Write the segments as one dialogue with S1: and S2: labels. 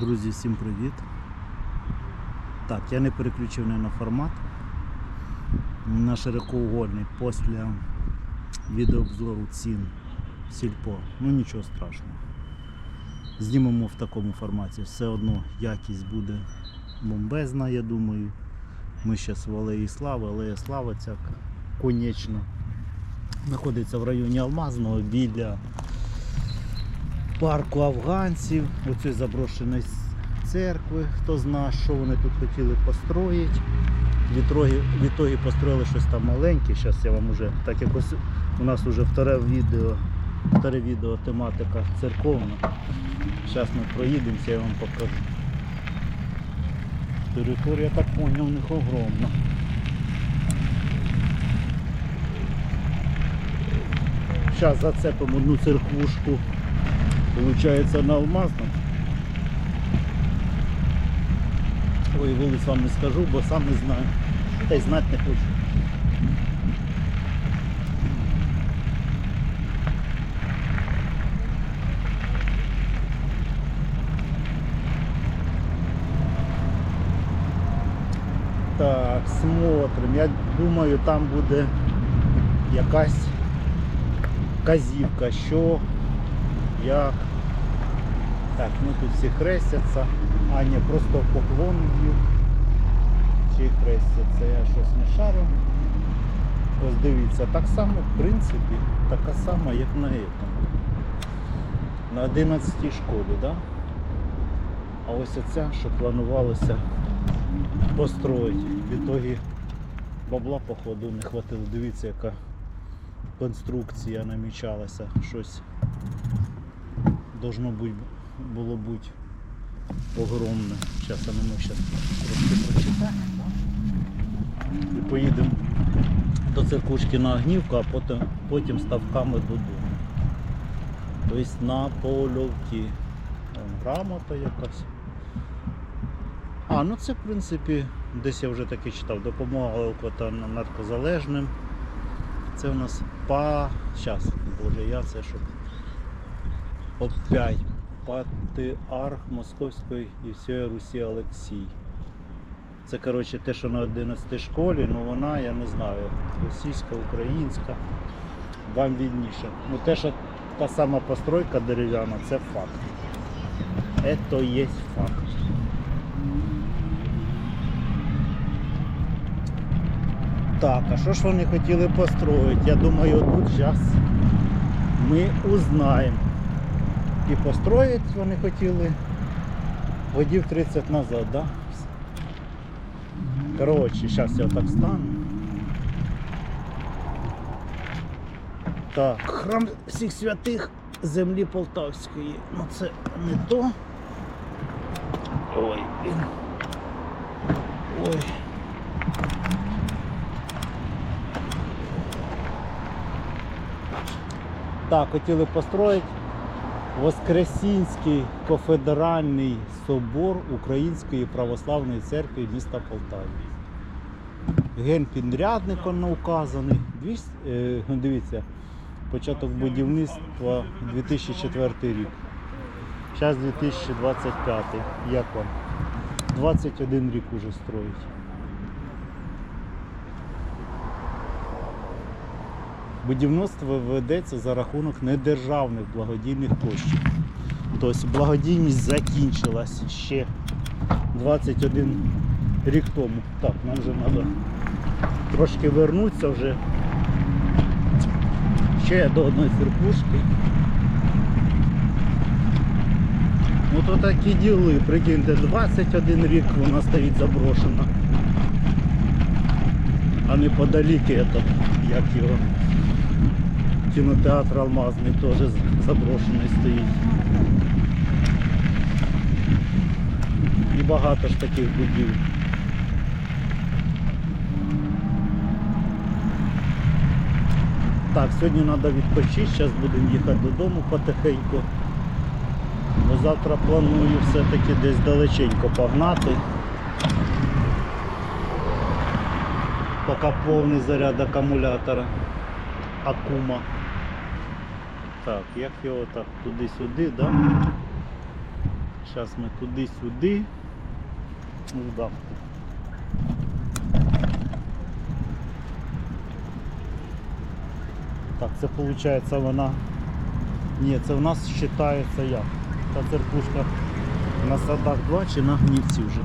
S1: Друзі, всім привіт. Так, я не переключив не на формат. На широкоугольний після відеообзору цін сільпо. Ну нічого страшного. Знімемо в такому форматі. Все одно якість буде бомбезна, я думаю. Ми зараз в Алеї Слави, Алея Слава ця конечно. Знаходиться в районі Алмазного біля парку афганців, оцієї заброшеної церкви. Хто знає, що вони тут хотіли построїти. Відтоді, відтоді построїли щось там маленьке. Зараз я вам уже, так як ось у нас вже вторе відео, вторе відео тематика церковна. Зараз ми проїдемося, я вам покажу. Територія, так поняв, у них огромна. Зараз зацепимо одну церквушку. Получається на алмазном. Ой, вулиць вам не скажу, бо сам не знаю. Та й знати не хочу. Так, смотрим. Я думаю, там буде якась казівка, що, як. Так, ну тут всі хрестяться. А, ні, просто поклон б'ють. Чи хрестяться, я щось не шарю. Ось дивіться, так само, в принципі, така сама, як на этом. На 11 школі, да? А ось оця, що планувалося построїти. В ітогі бабла, походу, не хватило. Дивіться, яка конструкція намічалася. Щось должно бути, було бути огромне. Зараз ми зараз трошки прочитаємо. І поїдемо до церкушки на Огнівку, а потім, потім ставками додому. Тобто на польовці. Грамота якась. А, ну це в принципі, десь я вже таки читав, допомога наркозалежним. Це у нас па. Щас, боже, я це щоб. Опять патріарх Московської і всієї Русі Олексій. Це коротше те, що на 11 школі, ну вона, я не знаю, російська, українська, вам відніше. Ну те, що та сама постройка дерев'яна, це факт. Це є факт. Так, а що ж вони хотіли построїти? Я думаю, тут зараз ми узнаємо. І построїть вони хотіли годів 30 назад, да? Коротше, зараз я так стану. Так, храм всіх святих землі Полтавської. Ну це не то. Ой. Ой. Так, хотіли построїти Воскресінський кафедральний собор Української православної церкви міста Полтави. Генпідрядник воно указаний. Е, ну, дивіться, початок будівництва 2004 рік. Зараз 2025. Як вам? 21 рік уже строїть. Будівництво ведеться за рахунок недержавних благодійних коштів. Тобто благодійність закінчилась ще 21 рік тому. Так, нам вже треба трошки вернутися вже. Ще до одної церквушки. Ну то такі діли, прикиньте, 21 рік вона стоїть заброшена. А неподалік это, як його. Кінотеатр Алмазний теж заброшений стоїть. І багато ж таких будівель. Так, сьогодні треба відпочити, зараз будемо їхати додому потихеньку. Бо завтра планую все-таки десь далеченько погнати. Поки повний заряд акумулятора. Акума. Так, як його так туди-сюди, да? Зараз ми туди-сюди. Ну, да. Так, це виходить вона. Ні, це в нас вважається як? Та церквушка на садах 2 чи на гнівці вже?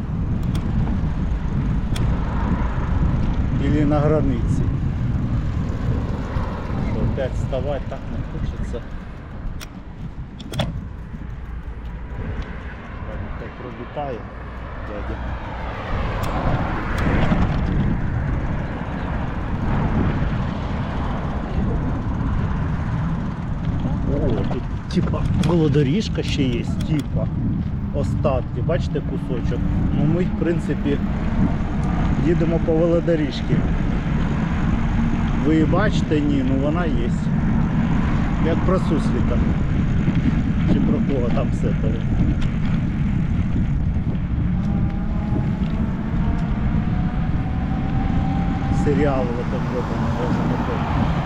S1: Или на границі. Опять вставати так не хочеться. Ладно, хай пролітає дядя. О, тут типа велодоріжка ще є, типа остатки. Бачите кусочок? Ну ми в принципі їдемо по велодоріжці. Ви її бачите? Ні, ну вона є. Як про сусліка. Чи про кого там все того. Серіал в этом году може не помню.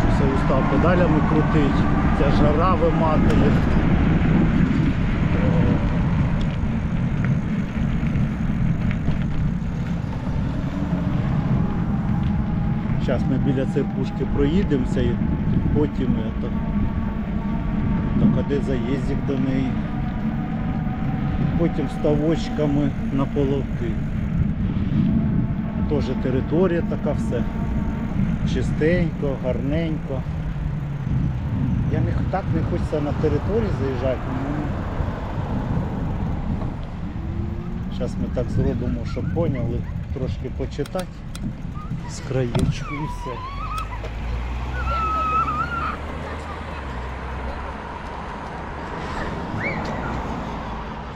S1: Щось я устав педалями крутить, ця жара виматує. Зараз ми біля церквушки проїдемося і потім это, так, а де заїздик до неї. Потім ставочками на половки. Теж територія така все чистенько, гарненько. Я не так не хочеться на територію заїжджати. Зараз ми так зробимо, щоб поняли, трошки почитати з краєчку і все.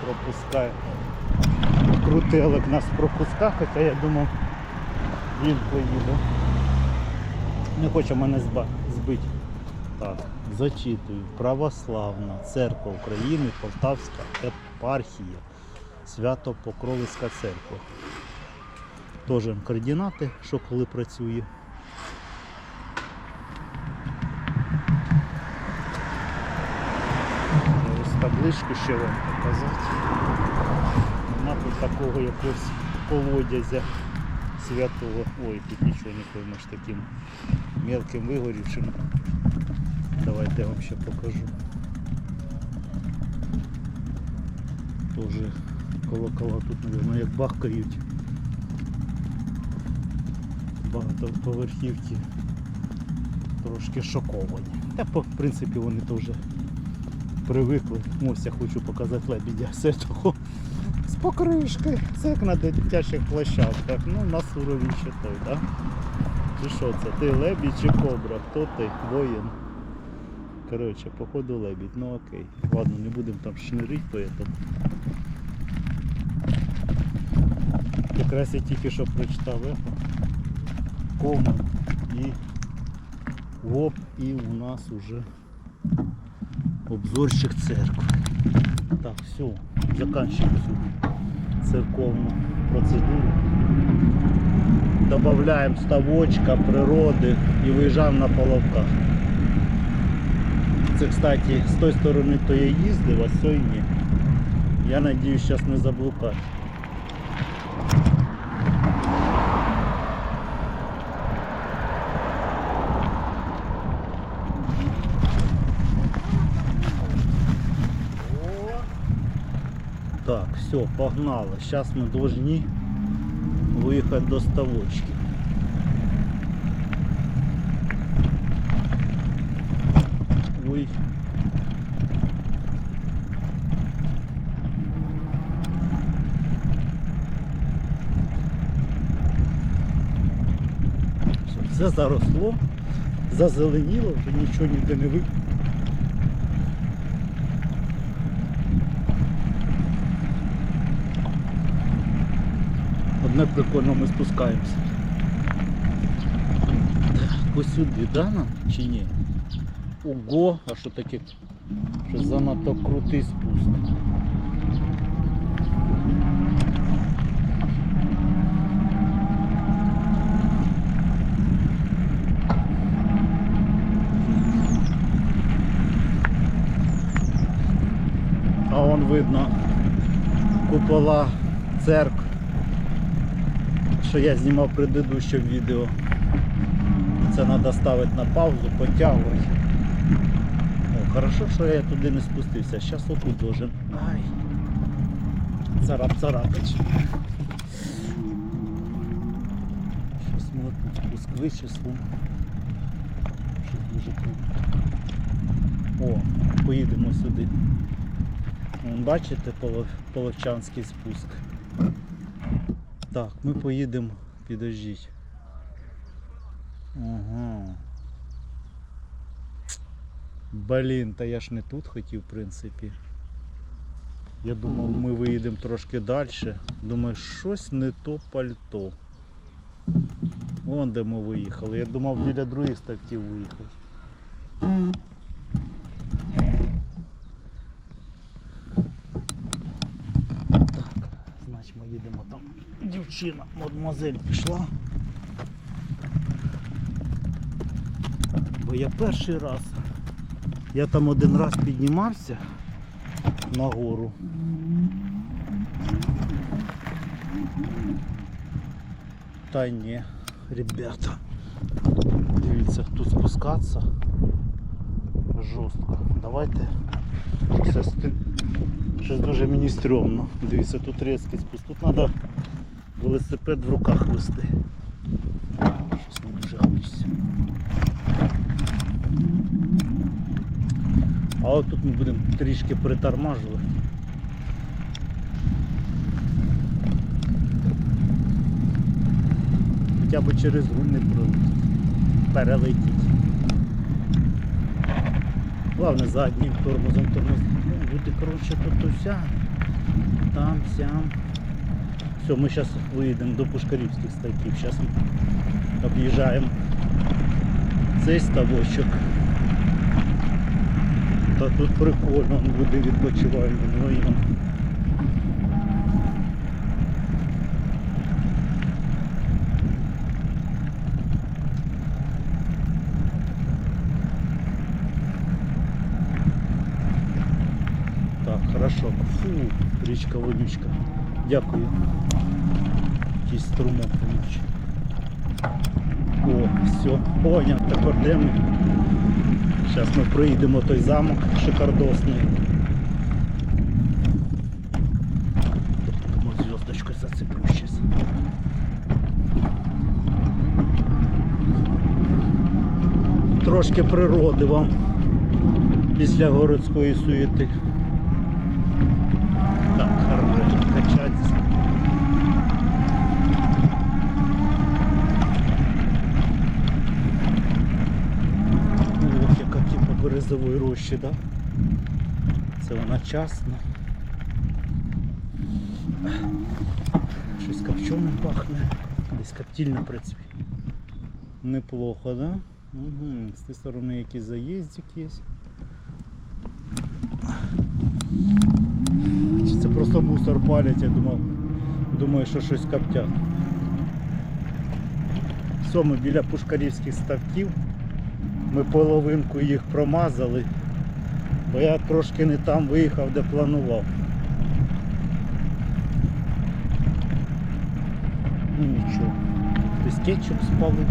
S1: Пропускає. Крутелик нас пропускає, хоча я думав він поїде. Не хоче мене збити. Так, зачитую. Православна Церква України, Полтавська епархія, Свято-Покровська церква. Теж координати, що коли працює. Ось табличку ще вам показати. Нема тут такого якогось колодязя святого. Ой, тут нічого не поймеш таким мелким вигорівшим. Давайте я вам ще покажу. Тоже колокола тут, мабуть, як бахкають. Багатоповерхівки трошки шоковані. Та в принципі вони то вже привикли. Ось я хочу показати лебідя все того з покришки. Це як на дитячих площадках. Ну, у нас уровень ще той, так? Чи що це? Ти лебідь чи кобра? Хто ти? Воїн. Коротше, походу лебідь, ну окей. Ладно, не будемо там шнирить, поэтому. Якраз я тільки що прочитав ехо. Кома і ВОП і у нас уже обзорчик церкви. Так, все, заканчиваем всю церковную процедуру. Добавляем ставочка, природи і виїжджаємо на половках. Це, кстати, з тої сторони то я їздив, а з цієї ні. Я надіюсь, зараз не заблукаю. Так, все, погнали. Сейчас мы должны выехать до ставочки. Ой. Все, заросло, зазеленіло, вже нічого ніде не видно. Одне прикольно ми спускаємося. Так, Ось сюди, да, нам чи ні? Ого, а що таке? Що занадто крутий спуск. А вон видно купола церкв, що я знімав предыдущем відео. Це треба ставити на паузу, потягувати. Хорошо, що я туди не спустився. Зараз отут должен. Ай. Царап царапич. Щось ми отут спуск вичислимо. Щось дуже круто. О, поїдемо сюди. Вон, бачите Полов- Половчанський спуск. Так, ми поїдемо, підождіть. Ага. Блін, та я ж не тут хотів, в принципі. Я думав, ми виїдемо трошки далі. Думаю, щось не то пальто. Вон де ми виїхали. Я думав біля других ставків виїхав. Так, значить ми їдемо там. Дівчина, мадемуазель пішла. Бо я перший раз. Я там один раз піднімався на гору. Та ні, ребята. Дивіться, тут спускатися жорстко. Давайте. Щось дуже мені стрьомно. Дивіться, тут спуск. Тут треба велосипед в руках вести. Щось не дуже хочеться. А от тут ми будемо трішки притормажувати. Хоча б через руль не пролетіть. Перелетіть. Главне заднім тормозом тормоз. Ну, люди, коротше, тут уся. Там, сям. Все, ми зараз виїдемо до Пушкарівських ставків. Зараз об'їжджаємо цей ставочок. Та тут прикольно, он буде відпочивальним район. Так, хорошо. Фу, річка вонючка. Дякую. Якийсь струмок вонючий. О, все, поняв, де ми? Зараз ми проїдемо той замок шикардосний. Думаю, зв'язочкою зацеплю щас. Трошки природи вам після городської суєти. Так, хорошо, качатися. Ох, яка типа березової рощі, да? Це вона частна. Щось копченим пахне. Десь коптільня працює. Неплохо, да? Угу. З тієї сторони якийсь заїздик є. Чи це просто мусор палять, я думав. Думаю, що щось коптять. Все, ми біля пушкарівських ставків. Ми половинку їх промазали, бо я трошки не там виїхав, де планував. Ну нічого. Хтось кетчуп спалив.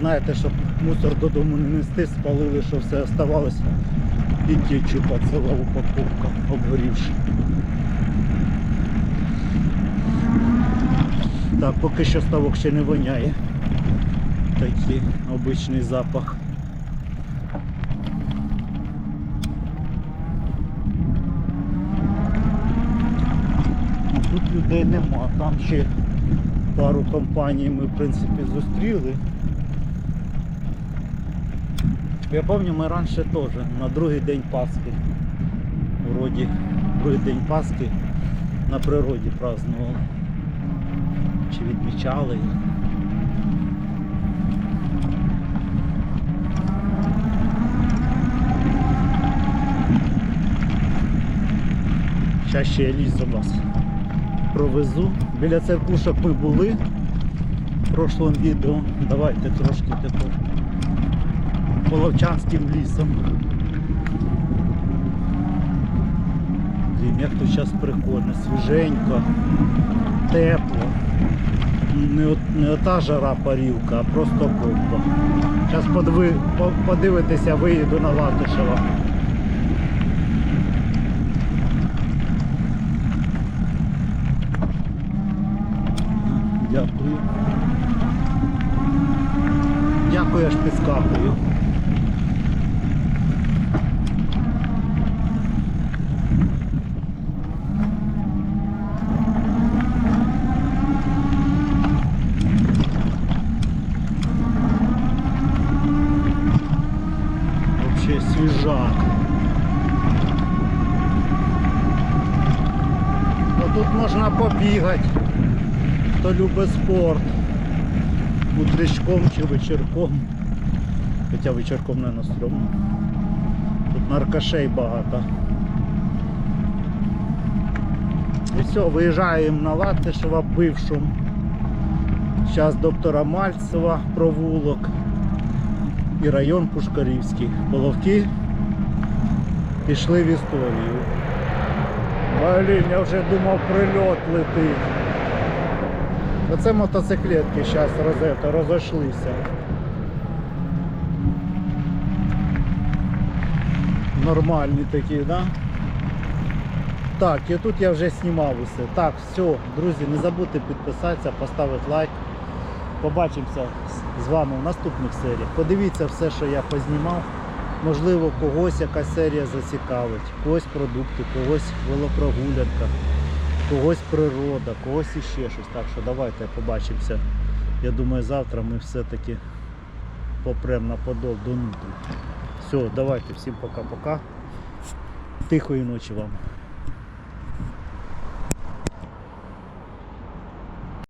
S1: Знаєте, щоб мусор додому не нести, спалили, що все оставалося. І кетчупа ціла упаковка обгорівши. Так, поки що ставок ще не воняє. Такий обичний запах. Ну, Тут людей нема, там ще пару компаній ми в принципі зустріли. Я пам'ятаю, ми раніше теж на другий день Пасхи. Вроді другий день Пасхи на природі празднували. Чи відмічали їх. Зараз ще я лісом вас провезу. Біля церкушок ми були в прошлому відео. Давайте трошки тепер половчанським лісом. Блін, як тут зараз прикольно, свіженько, тепло. Не, от- не ота жара парілка, а просто бомба. Зараз подиви, подивитися, виїду на Латишева. Дякую. Дякую, аж підскакую. Вообще свежак. Ну тут можна хто любить спорт. Утречком чи вечірком. Хоча вечірком не стрьомно. Тут наркошей багато. І все, виїжджаємо на Латишева бившому. Зараз доктора Мальцева провулок і район Пушкарівський. Половки пішли в історію. Блін, я вже думав прильот летить. Оце мотоциклетки зараз розето, розійшлися. Нормальні такі, да? Так, і тут я вже знімав усе. Так, все, друзі, не забудьте підписатися, поставити лайк. Побачимося з вами в наступних серіях. Подивіться все, що я познімав. Можливо, когось якась серія зацікавить, когось продукти, когось велопрогулянка, когось природа, когось іще щось. Так що давайте побачимося. Я думаю, завтра ми все-таки попрем на подол до нутрі. Все, давайте, всім пока-пока. Тихої ночі вам.